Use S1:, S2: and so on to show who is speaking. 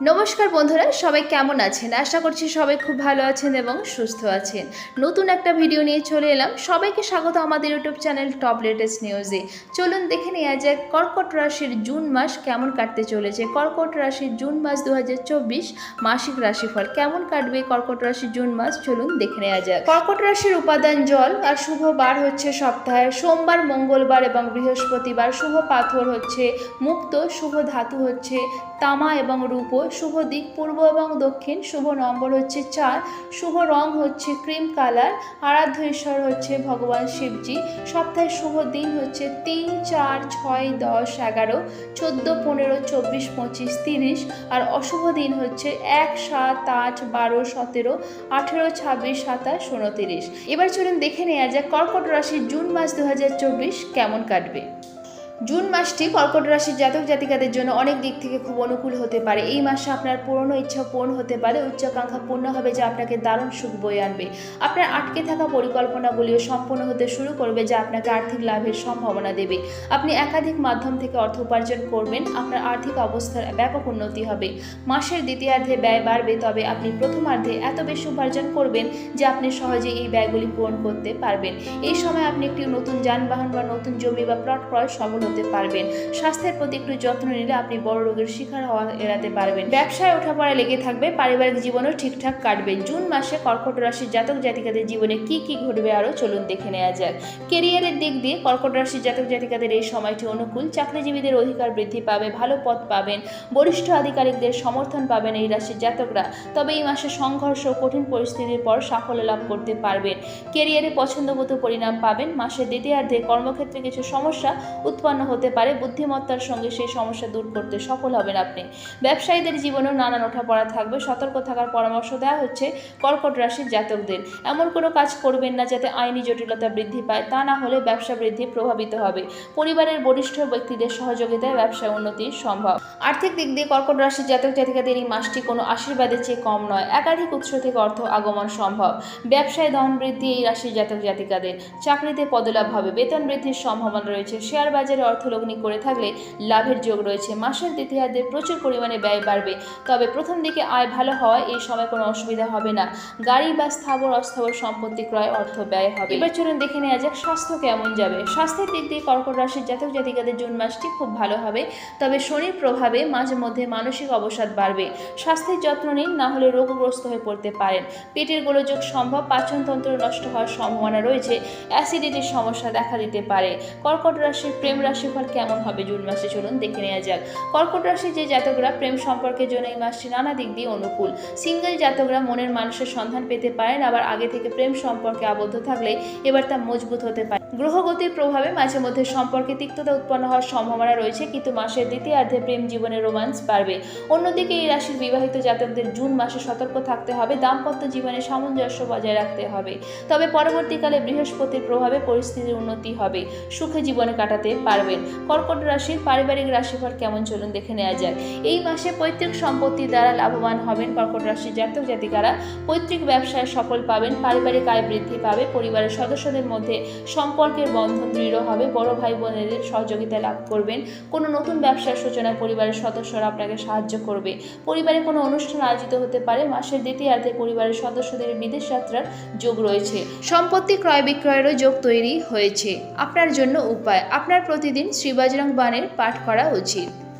S1: নমস্কার বন্ধুরা, সবাই কেমন আছেন? আশা করছি সবাই খুব ভালো আছেন এবং সুস্থ আছেন। নতুন একটা ভিডিও নিয়ে চলে এলাম। সবাইকে স্বাগত আমাদের ইউটিউব চ্যানেল টপ লেটেস্ট নিউজে চলুন দেখে নেওয়া যাক, কর্কট রাশির জুন মাস কেমন কাটতে চলেছে? কর্কট রাশির জুন মাস দু হাজার চব্বিশ মাসিক রাশিফল কেমন কাটবে কর্কট রাশির জুন মাস? চলুন দেখে নেওয়া যাক। কর্কট রাশির উপাদান জল আর শুভ বার হচ্ছে সপ্তাহে। সোমবার মঙ্গলবার এবং বৃহস্পতিবার শুভ পাথর হচ্ছে মুক্ত, শুভ ধাতু হচ্ছে তামা এবং রূপ শুভ দিক পূর্ব এবং দক্ষিণ। শুভ নম্বর হচ্ছে চার। শুভ রং হচ্ছে ক্রিম কালার। আরাধ্য ঈশ্বর হচ্ছে ভগবান শিবজি। সপ্তাহে শুভ দিন হচ্ছে তিন, চার, ছয়, দশ, এগারো, চোদ্দ, পনেরো, চব্বিশ, পঁচিশ, তিরিশ। আর অশুভ দিন হচ্ছে এক, সাত, আট, বারো, সতেরো, আঠেরো, ছাব্বিশ, সাতাশ উনতিরিশ এবার চলুন দেখে নেওয়া যাক কর্কট রাশির জুন মাস দু হাজার চব্বিশ কেমন কাটবে। জুন মাসটি কর্কট রাশির জাতক জাতিকাদের জন্য অনেক দিক থেকে খুব অনুকূল হতে পারে। এই মাসে আপনার পুরনো ইচ্ছা পূরণ হতে পারে। উচ্চাকাঙ্ক্ষা পূর্ণ হবে যা আপনাকে দারুণ সুখ বয়ে আনবে। আপনার আটকে থাকা পরিকল্পনাগুলিও সম্পূর্ণ হতে শুরু করবে যা আপনাকে আর্থিক লাভের সম্ভাবনা দেবে। আপনি একাধিক মাধ্যম থেকে অর্থ উপার্জন করবেন। আপনার আর্থিক অবস্থার ব্যাপক উন্নতি হবে। মাসের দ্বিতীয়ার্ধে ব্যয় বাড়বে, তবে আপনি প্রথমার্ধে এত বেশি উপার্জন করবেন যে আপনি সহজে এই ব্যয়গুলি পূরণ করতে পারবেন। এই সময় আপনি একটি নতুন যানবাহন বা নতুন জমি বা প্লট ক্রয় সফল হতে পারবেন। স্বাস্থ্যের প্রতি একটু যত্ন নিলে আপনি বড় রোগের শিকার হওয়া এড়াতে পারবেন। ব্যবসায় ওঠাপড়া লেগে থাকবে, পারিবারিক জীবনও ঠিকঠাক কাটবে। জুন মাসে কর্কট রাশির জাতক জাতিকাদের জীবনে কি কি ঘটবে আরও চলুন দেখে নেওয়া যাক। কেরিয়ারের দিক দিয়ে কর্কট রাশির জাতক জাতিকাদের এই সময়টি অনুকূল, চাকরিজীবীদের অধিকার বৃদ্ধি পাবে, ভালো পথ পাবেন, বরিষ্ঠ আধিকারিকদের সমর্থন পাবেন এই রাশির জাতকরা। তবে এই মাসে সংঘর্ষ, কঠিন পরিস্থিতির পর সাফল্য লাভ করতে পারবেন। কেরিয়ারে পছন্দমতো পরিণাম পাবেন, মাসের দ্বিতীয়ার্ধে কর্মক্ষেত্রে কিছু সমস্যা উৎপন্ন হতে পারে, বুদ্ধিমত্তার সঙ্গে সেই সমস্যা দূর করতে সফল হবেন আপনি। ব্যবসায়ীদের জীবনেও নানান ওঠাপড়া থাকবে, সতর্ক থাকার পরামর্শ দেওয়া হচ্ছে কর্কট রাশির জাতকদের। এমন কোনো কাজ করবেন না যাতে আইনি জটিলতা বৃদ্ধি পায়, তা না হলে ব্যবসা বৃদ্ধি প্রভাবিত হবে। পরিবারের বরিষ্ঠ ব্যক্তিদের সহযোগিতায় ব্যবসায় উন্নতি সম্ভব। আর্থিক দিক দিয়ে কর্কট রাশির জাতক জাতিকাদের এই মাসটি কোনো আশীর্বাদের চেয়ে কম নয়। একাধিক উৎস থেকে অর্থ আগমন সম্ভব। ব্যবসায় ধন বৃদ্ধি এই রাশির জাতক জাতিকাদের চাকরিতে পদলাভ হবে। বেতন বৃদ্ধির সম্ভাবনা রয়েছে। শেয়ার বাজারে অর্থলগ্নি করে থাকলে লাভের যোগ রয়েছে। মাসের দ্বিতীয়ার্ধে প্রচুর পরিমাণে ব্যয় বাড়বে। তবে প্রথম দিকে আয় ভালো হওয়ায় এই সময় কোনো অসুবিধা হবে না। গাড়ি বা স্থাবর অস্থাবর সম্পত্তি ক্রয় অর্থ ব্যয় হবে। এবার চলুন দেখে নেওয়া যাক স্বাস্থ্য কেমন যাবে। স্বাস্থ্যের দিক দিয়ে কর্কট রাশির জাতক জাতিকাদের জুন মাসটি খুব ভালো হবে। তবে শনির প্রভাবে মাঝে মধ্যে মানসিক অবসাদ বাড়বে। স্বাস্থ্যের যত্ন নিন, না হলে রোগগ্রস্ত হয়ে পড়তে পারেন। পেটের গোলযোগ সম্ভব, পাচনতন্ত্র নষ্ট হওয়ার সম্ভাবনা রয়েছে। অ্যাসিডিটির সমস্যা দেখা দিতে পারে। কর্কট রাশির প্রেম রাশিফল কেমন হবে জুন মাসে? চলুন দেখে নেওয়া যাক। কর্কট রাশির যে জাতকরা প্রেম সম্পর্কের জন্য এই মাসটি নানা দিক দিয়ে অনুকূল। সিঙ্গেল জাতকরা মনের মানুষের সন্ধান পেতে পারেন, আবার আগে থেকে প্রেম সম্পর্কে আবদ্ধ থাকলে এবার তা মজবুত হতে পারে। গ্রহগতির প্রভাবে মাঝে মধ্যে সম্পর্কে তিক্ততা উৎপন্ন হওয়ার সম্ভাবনা রয়েছে, কিন্তু মাসের দ্বিতীয়ার্ধে প্রেম জীবনে রোমান্স বাড়বে। অন্যদিকে এই রাশির বিবাহিত জাতকদের জুন মাসে সতর্ক থাকতে হবে, দাম্পত্য জীবনে সামঞ্জস্য বজায় রাখতে হবে। তবে পরবর্তীকালে বৃহস্পতির প্রভাবে পরিস্থিতির উন্নতি হবে। সুখে জীবনে কাটাতে পারবেন। কর্কট রাশির পারিবারিক রাশিফল কেমন চলুন দেখে নেওয়া যায় এই মাসে পৈতৃক সম্পত্তি দ্বারা লাভবান হবেন কর্কট রাশির জাতক জাতিকারা। পৈতৃক ব্যবসায় সফল পাবেন, পারিবারিক আয় বৃদ্ধি পাবে, পরিবারের সদস্যদের মধ্যে সম্পর্কের বন্ধন দৃঢ় হবে, বড় ভাই বোনেদের সহযোগিতা লাভ করবেন। কোনো নতুন ব্যবসার সূচনায় পরিবারের সদস্যরা আপনাকে সাহায্য করবে। পরিবারে কোনো অনুষ্ঠান আয়োজিত হতে পারে, মাসের দ্বিতীয়ার্ধে পরিবারের সদস্যদের বিদেশ যাত্রার যোগ রয়েছে। সম্পত্তি ক্রয় বিক্রয়েরও যোগ তৈরি হয়েছে। আপনার জন্য উপায়, আপনার প্রতিদিন শ্রীবাজরং বাণের পাঠ করা উচিত।